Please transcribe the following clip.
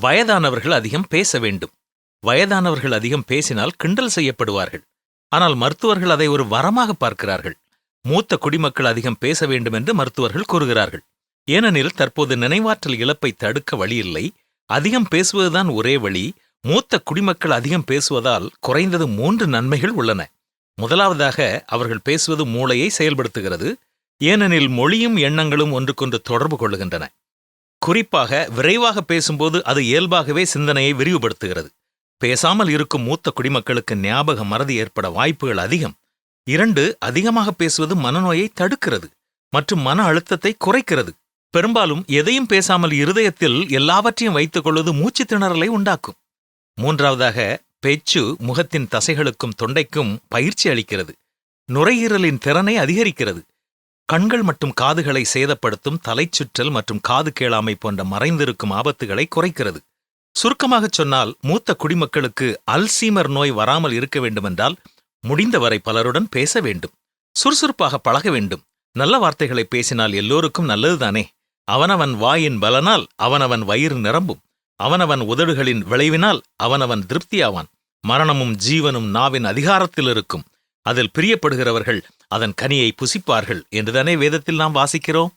வயதானவர்கள் அதிகம் பேச வேண்டும். வயதானவர்கள் அதிகம் பேசினால் கிண்டல் செய்யப்படுவார்கள். ஆனால் மருத்துவர்கள் அதை ஒரு வரமாக பார்க்கிறார்கள். மூத்த குடிமக்கள் அதிகம் பேச வேண்டும் என்று மருத்துவர்கள் கூறுகிறார்கள். ஏனெனில் தற்போது நினைவாற்றல் இழப்பை தடுக்க வழியில்லை. அதிகம் பேசுவதுதான் ஒரே வழி. மூத்த குடிமக்கள் அதிகம் பேசுவதால் குறைந்தது மூன்று நன்மைகள் உள்ளன. முதலாவதாக அவர்கள் பேசுவது மூளையை செயல்படுத்துகிறது. ஏனெனில் மொழியும் எண்ணங்களும் ஒன்றுக்கொன்று தொடர்பு கொள்ளுகின்றன. குறிப்பாக விரைவாக பேசும்போது அது இயல்பாகவே சிந்தனையை விரிவுபடுத்துகிறது. பேசாமல் இருக்கும் மூத்த குடிமக்களுக்கு ஞாபக மறதி ஏற்பட வாய்ப்புகள் அதிகம். இரண்டு அதிகமாக பேசுவது மனநோயை தடுக்கிறது மற்றும் மன அழுத்தத்தை குறைக்கிறது. பெரும்பாலும் எதையும் பேசாமல் இருதயத்தில் எல்லாவற்றையும் வைத்துக் கொள்வது மூச்சு திணறலை உண்டாக்கும். மூன்றாவதாக பேச்சு முகத்தின் தசைகளுக்கும் தொண்டைக்கும் பயிற்சி அளிக்கிறது. நுரையீரலின் திறனை அதிகரிக்கிறது. கண்கள் மற்றும் காதுகளை சேதப்படுத்தும் தலைச்சுற்றல் மற்றும் காது கேளாமை போன்ற மறைந்திருக்கும் ஆபத்துகளை குறைக்கிறது. சுருக்கமாகச் சொன்னால் மூத்த குடிமக்களுக்கு அல்சீமர் நோய் வராமல் இருக்க வேண்டுமென்றால் முடிந்தவரை பலருடன் பேச வேண்டும். சுறுசுறுப்பாக பழக வேண்டும். நல்ல வார்த்தைகளை பேசினால் எல்லோருக்கும் நல்லதுதானே? அவனவன் வாயின் பலனால் அவனவன் வயிறு நிரம்பும். அவனவன் உதடுகளின் விளைவினால் அவனவன் திருப்தியாவான். மரணமும் ஜீவனும் நாவின் அதிகாரத்தில் இருக்கும் அதில் பிரியப்படுகிறவர்கள் அதன் கனியை புசிப்பார்கள். என்றுதானே வேதத்தில் நாம் வாசிக்கிறோம்?